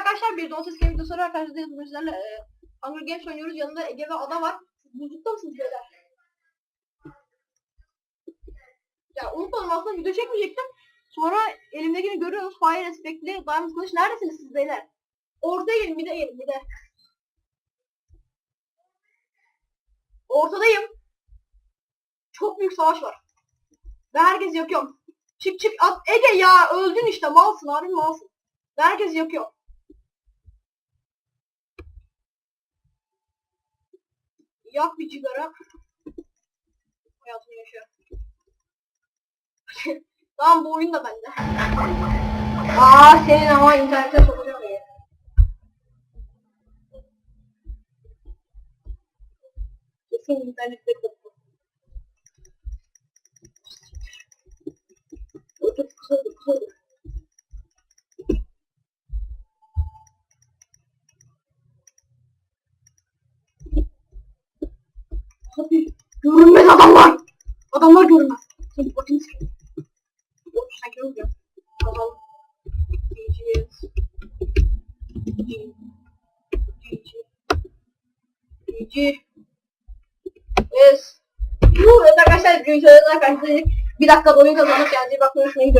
arkadaşlar bir Don Ses Game videosu arkadaşlar bugün sizlerle e, Hunger Games oynuyoruz. Yanında Ege ve Ada var. Buzlukta mısınız beyler? Ya unutmadım aslında video çekmeyecektim. Sonra elimdekini görüyorsunuz. Fire Respect'li Diamond Kılıç. Neredesiniz siz beyler? Ortaya gelin bir de gelin bir de. Ortadayım. Çok büyük savaş var. Ve herkes yakıyorum. Çık çık at. Ege ya öldün işte malsın abi malsın. Ve herkes yakıyor. Yak bir cigara. Hayatını yaşa. tamam bu oyun da bende. Aa senin ama internete sokacağım ya. Kesin internette koptu. Otur, otur, otur. Abi görünmez adamlar. Adamlar görünmez. Seni bakayım sen. Yok sen görmüyor. Bakalım. Diyeceğiz. Diyeceğiz. Diyeceğiz. Yes. Yuh, evet arkadaşlar söyledim arkadaşlar. Bir dakika oyun kazandık yani bakmayı unutmayın.